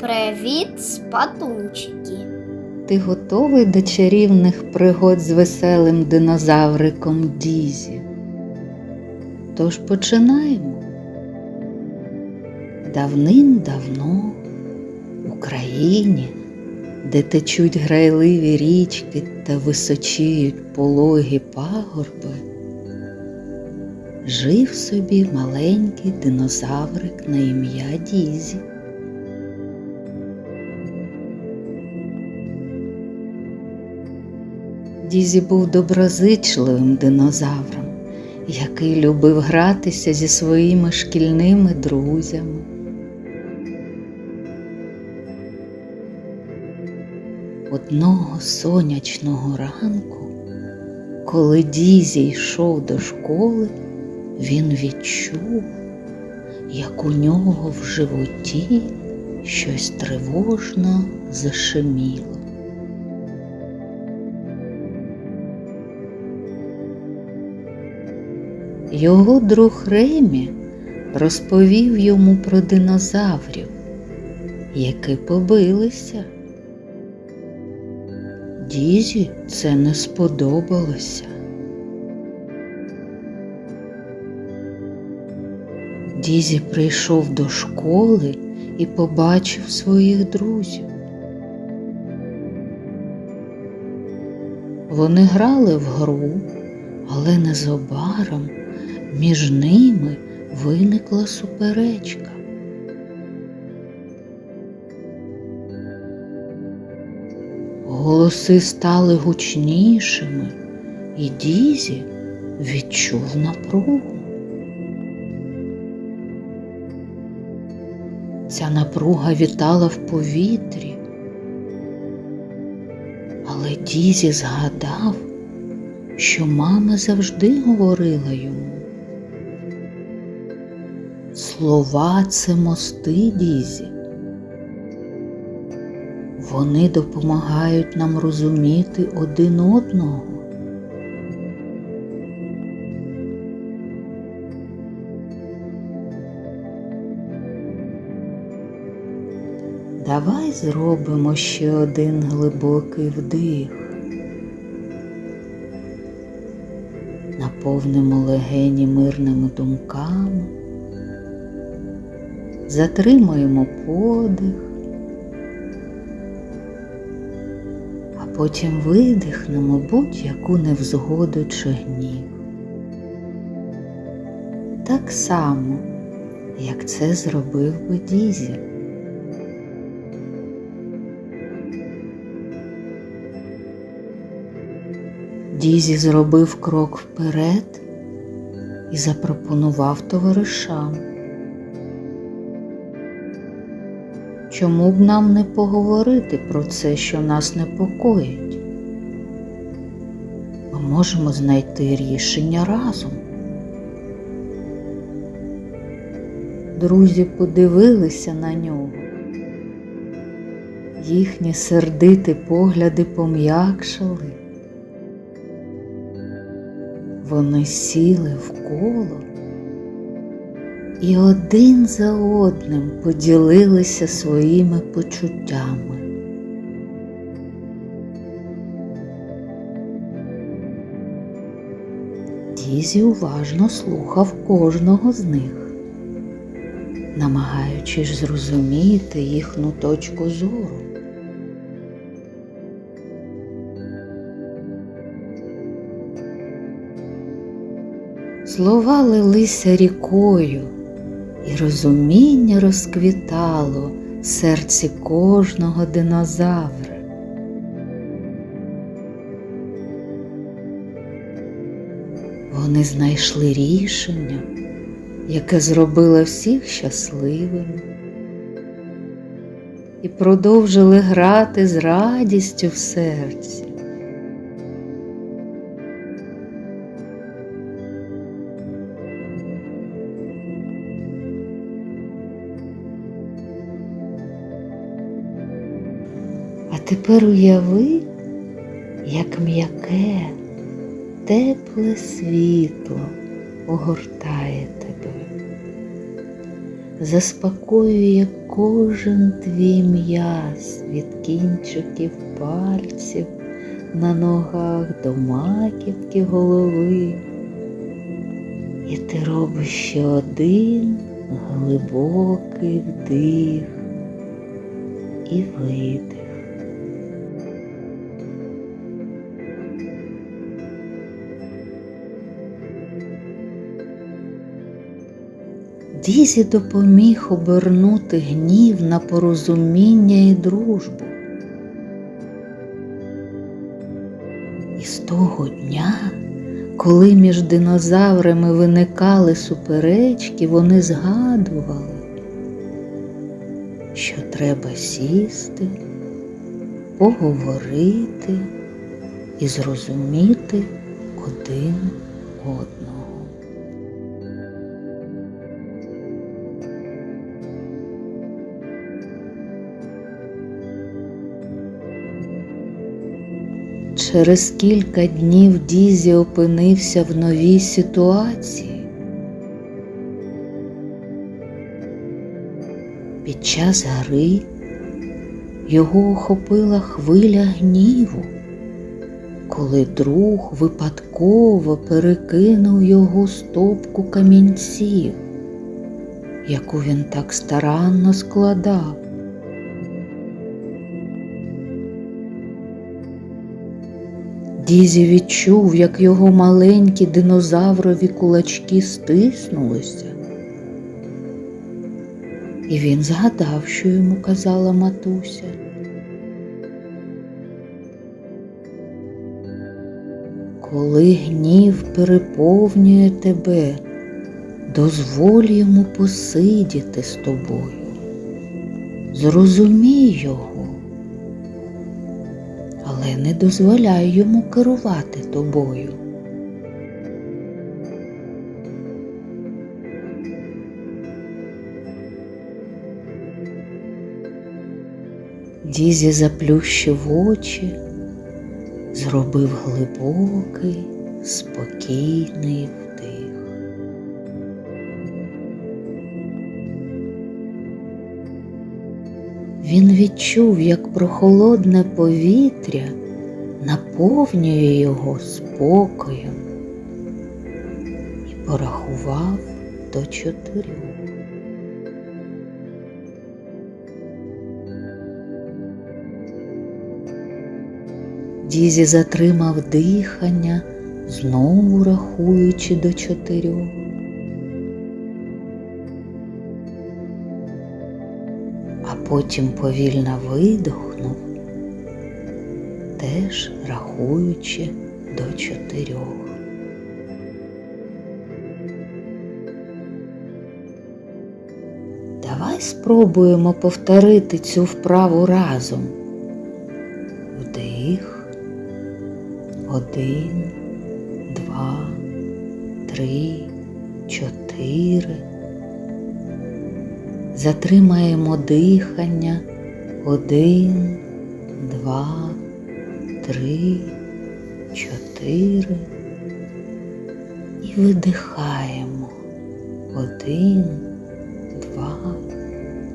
Привіт, спатунчики. Ти готовий до чарівних пригод з веселим динозавриком Дізі? Тож починаємо. Давним-давно в Україні, де течуть грайливі річки та височіють пологі пагорби, жив собі маленький динозаврик на ім'я Дізі. Дізі був доброзичливим динозавром, який любив гратися зі своїми шкільними друзями. Одного сонячного ранку, коли Дізі йшов до школи, він відчув, як у нього в животі щось тривожно зашеміло. Його друг Ремі розповів йому про динозаврів, які побилися. Дізі це не сподобалося. Дізі прийшов до школи і побачив своїх друзів. Вони грали в гру, але незабаром між ними виникла суперечка. Голоси стали гучнішими, і Дізі відчув напругу. Ця напруга вітала в повітрі, але Дізі згадав, що мама завжди говорила йому. Слова це мости Дізі. Вони допомагають нам розуміти один одного. Давай зробимо ще один глибокий вдих. Наповнимо легені мирними думками, затримаємо подих, а потім видихнемо будь-яку невзгоду чи гнів. Так само, як це зробив би Дізі. Дізі зробив крок вперед і запропонував товаришам. Чому б нам не поговорити про це, що нас непокоїть? Ми можемо знайти рішення разом. Друзі подивилися на нього. Їхні сердиті погляди пом'якшали. Вони сіли в коло і один за одним поділилися своїми почуттями. Дізі уважно слухав кожного з них, намагаючись зрозуміти їхню точку зору. Слова лилися рікою, і розуміння розквітало в серці кожного динозавра. Вони знайшли рішення, яке зробило всіх щасливими, і продовжили грати з радістю в серці. Тепер уяви, як м'яке, тепле світло огортає тебе. заспокоює кожен твій м'яз від кінчиків пальців на ногах до маківки голови. І ти робиш ще один глибокий вдих і видих. Дізі допоміг обернути гнів на порозуміння і дружбу. І з того дня, коли між динозаврами виникали суперечки, вони згадували, що треба сісти, поговорити і зрозуміти один одного. Через кілька днів Дізі опинився в новій ситуації. Під час гри його охопила хвиля гніву, коли друг випадково перекинув його стопку камінців, яку він так старанно складав. Дізі відчув, як його маленькі динозаврові кулачки стиснулися. І він згадав, що йому казала матуся. Коли гнів переповнює тебе, дозволь йому посидіти з тобою. Зрозумій його, але не дозволяй йому керувати тобою. Дізі заплющив очі, зробив глибокий, спокійний Він відчув, як прохолодне повітря наповнює його спокоєм і порахував до чотирьох. Дізі затримав дихання, знову рахуючи до чотирьох. Потім повільно видохнув, теж рахуючи до чотирьох. Давай спробуємо повторити цю вправу разом. Вдих. Один, два, три, чотири. Затримаємо дихання. Один, два, три, чотири. І видихаємо. Один, два,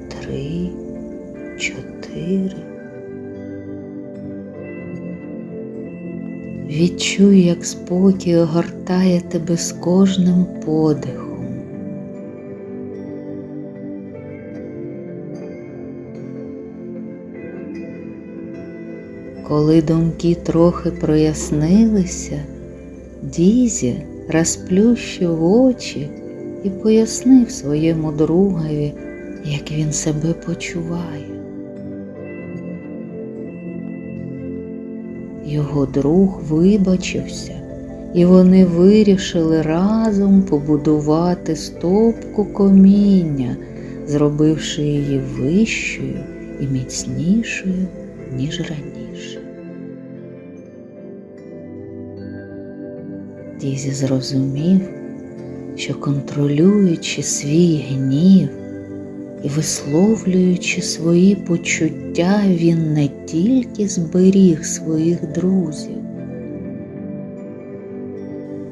три, чотири. Відчуй, як спокій огортає тебе з кожним подихом. Коли думки трохи прояснилися, Дізі розплющив очі і пояснив своєму другові, як він себе почуває. Його друг вибачився, і вони вирішили разом побудувати стопку коміння, зробивши її вищою і міцнішою, ніж раніше. Дізі зрозумів, що контролюючи свій гнів і висловлюючи свої почуття, він не тільки зберіг своїх друзів,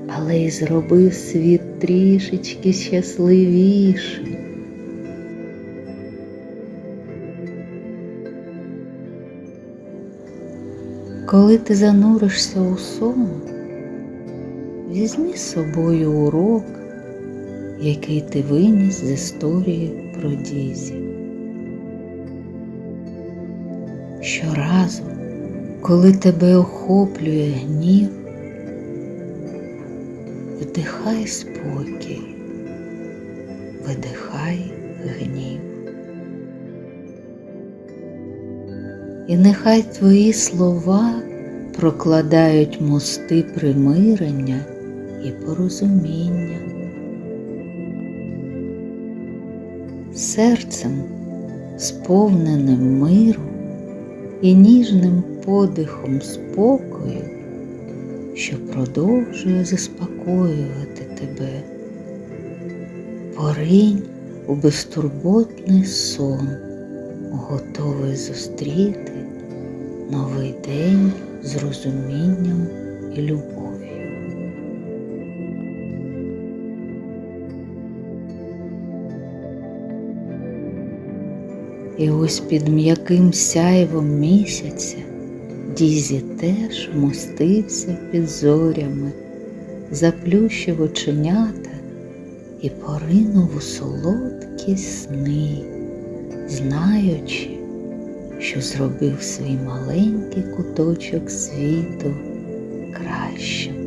але й зробив світ трішечки щасливішим. Коли ти зануришся у сон, візьми з собою урок, який ти виніс з історії про Дізі. Щоразу, коли тебе охоплює гнів, вдихай спокій, видихай гнів. І нехай твої слова прокладають мости примирення і порозуміння. Серцем, сповненим миру і ніжним подихом спокою, що продовжує заспокоювати тебе. Поринь у безтурботний сон, готовий зустріти новий день з розумінням і любов'ю. І ось під м'яким сяйвом місяця Дізі теж вмостився під зорями, заплющив оченята і поринув у солодкі сни, знаючи, що зробив свій маленький куточок світу кращим.